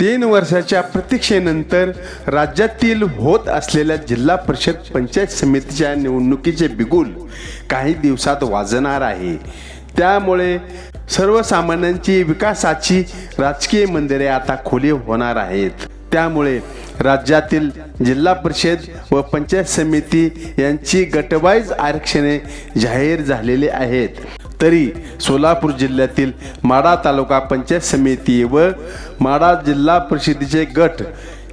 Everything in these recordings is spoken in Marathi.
तीन वर्षाच्या प्रतीक्षेनंतर राज्यातील होत असलेल्या जिल्हा परिषद पंचायत समितीच्या निवडणुकीचे बिगुल काही दिवसात वाजणार आहे. त्यामुळे सर्वसामान्यांची विकासाची राजकीय मंदिरे आता खुली होणार आहेत. त्यामुळे राज्यातील जिल्हा परिषद व पंचायत समिती यांची गटवाईज आरक्षणे जाहीर झालेली आहेत. तरी सोलापूर जिल्ह्यातील माडा तालुका पंचायत समिती व माडा जिल्हा परिषदेचे गट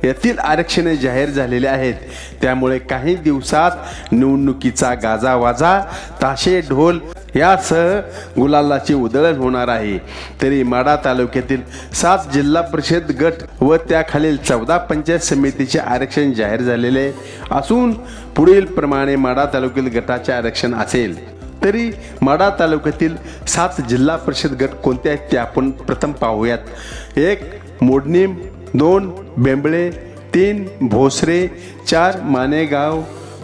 येथील आरक्षणे जाहीर झालेले आहेत. त्यामुळे काही दिवसात निवडणुकीचा गाजावाजा ताशे ढोल यासह गुलालाची उधळण होणार आहे. तरी माडा तालुक्यातील सात जिल्हा परिषद गट व त्याखालील चौदा पंचायत समितीचे आरक्षण जाहीर झालेले असून पुढील प्रमाणे माडा तालुक्यातील गटाचे आरक्षण असेल. तरी माडा तालुक्यातील सात जिल्हा परिषद गट कोणते आहेत ते आपण प्रथम पाहूयात. एक मोडणीम दोन बेंबळे तीन भोसरे चार मानेगाव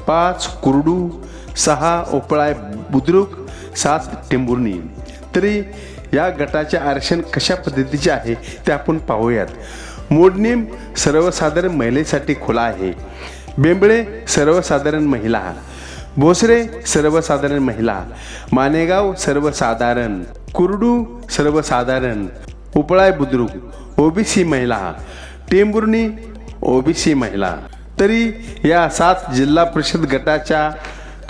पाच कुरडू सहा ओपळाय बुद्रुक सात टेंभुर्णी. तरी या गटाचे आरक्षण कशा पद्धतीचे आहे ते आपण पाहूयात. मोडणीम सर्वसाधारण महिलेसाठी खुला आहे. बेंबळे सर्वसाधारण महिला. भोसरे सर्वसाधारण महिला. मानेगाव सर्वसाधारण. कुरडू सर्वसाधारण. उपळाय बुद्रुक ओबीसी महिला. टेंबुर्णी ओबीसी महिला. तरी या सात जिल्हा परिषद गटाच्या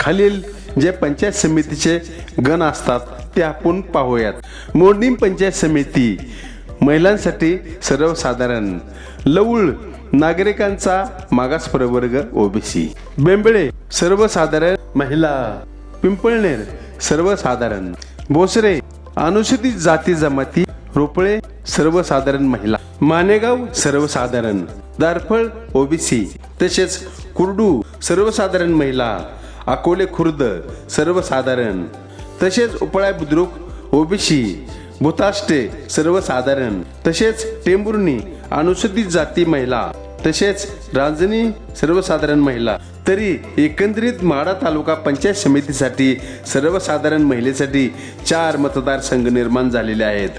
खालील जे पंचायत समितीचे गण असतात ते आपण पाहूयात. मोडणी पंचायत समिती महिलांसाठी सर्वसाधारण. लवूळ नागरिकांचा मागास प्रवर्ग ओबीसी. बेंबळे सर्वसाधारण महिला पिंपळनेर सर्वसाधारण. भोसरे अनुसूचित जाती जमाती रोपळे सर्वसाधारण महिला. मानेगाव सर्वसाधारण. दारफळ ओबीसी. तसेच कुर्डू सर्वसाधारण महिला. अकोले खुर्द सर्वसाधारण. तसेच उपळाय बुद्रुक ओबीसी. भूताष्टे सर्वसाधारण. तसेच टेंबुर्णी अनुसूचित जाती महिला. तसेच रांजणी सर्वसाधारण महिला तरी एकंदरीत म्हाडा तालुका पंचायत समितीसाठी सर्वसाधारण महिलेसाठी चार मतदारसंघ निर्माण झालेले आहेत.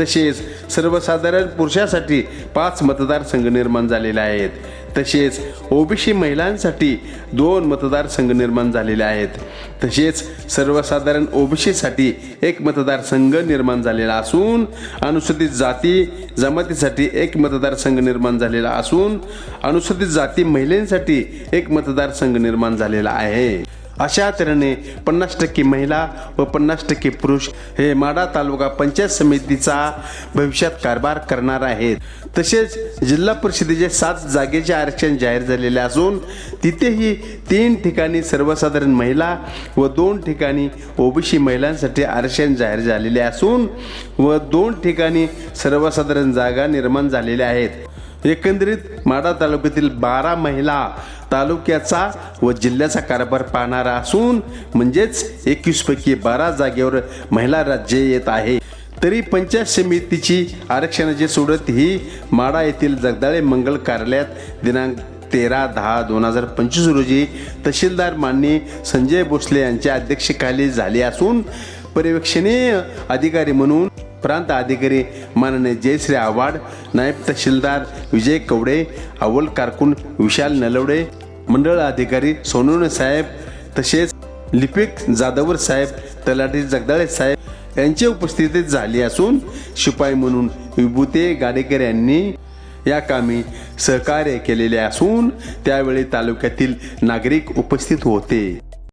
तसेच सर्वसाधारण पुरुषासाठी पाच मतदारसंघ निर्माण झालेले आहेत. तसेच ओबीसी महिलांसाठी दोन मतदारसंघ निर्माण झालेले आहेत. तसेच सर्वसाधारण ओबीसीसाठी एक मतदारसंघ निर्माण झालेला असून अनुसूचित जाती जमातीसाठी एक मतदारसंघ निर्माण झालेला असून अनुसूचित जाती महिलांसाठी एक मतदारसंघ निर्माण झालेला आहे. अशा तऱ्हेने पन्नास टक्के महिला व पन्नास टक्के पुरुष हे माडा तालुका पंचायत समितीचा भविष्यात कारभार करणार आहेत. तसेच जिल्हा परिषदेचे सात जागेचे आरक्षण जाहीर झालेले असून तिथेही तीन ठिकाणी सर्वसाधारण महिला व दोन ठिकाणी ओबीसी महिलांसाठी आरक्षण जाहीर झालेले असून व दोन ठिकाणी सर्वसाधारण जागा निर्माण झालेल्या आहेत. एकंदरीत माडा तालुक्यातील बारा महिला तालुक्याचा व जिल्ह्याचा कारभार पाहणारा असून म्हणजेच एकवीस पैकी बारा जागेवर महिला राज्य येत आहे. तरी पंचायत समितीची आरक्षणाची सोडत ही माडा येथील जगदाळे मंगल कार्यालयात दिनांक तेरा दहा दोन हजार पंचवीस रोजी तहसीलदार माननी संजय भोसले यांच्या अध्यक्षतेखाली झाली असून पर्यवेक्षणीय अधिकारी म्हणून प्रांत अधिकारी माननीय जयश्री आव्हाड नायब तहसीलदार विजय कवडे अव्वल कारकून विशाल नलवडे मंडळ अधिकारी सोनून साहेब तसेच लिपिक जाधवर साहेब तलाठी जगदाळे साहेब यांची उपस्थितीत झाली असून शिपाई म्हणून विभूते गाडेकर यांनी या कामी सहकार्य केलेले असून त्यावेळी तालुक्यातील नागरिक उपस्थित होते.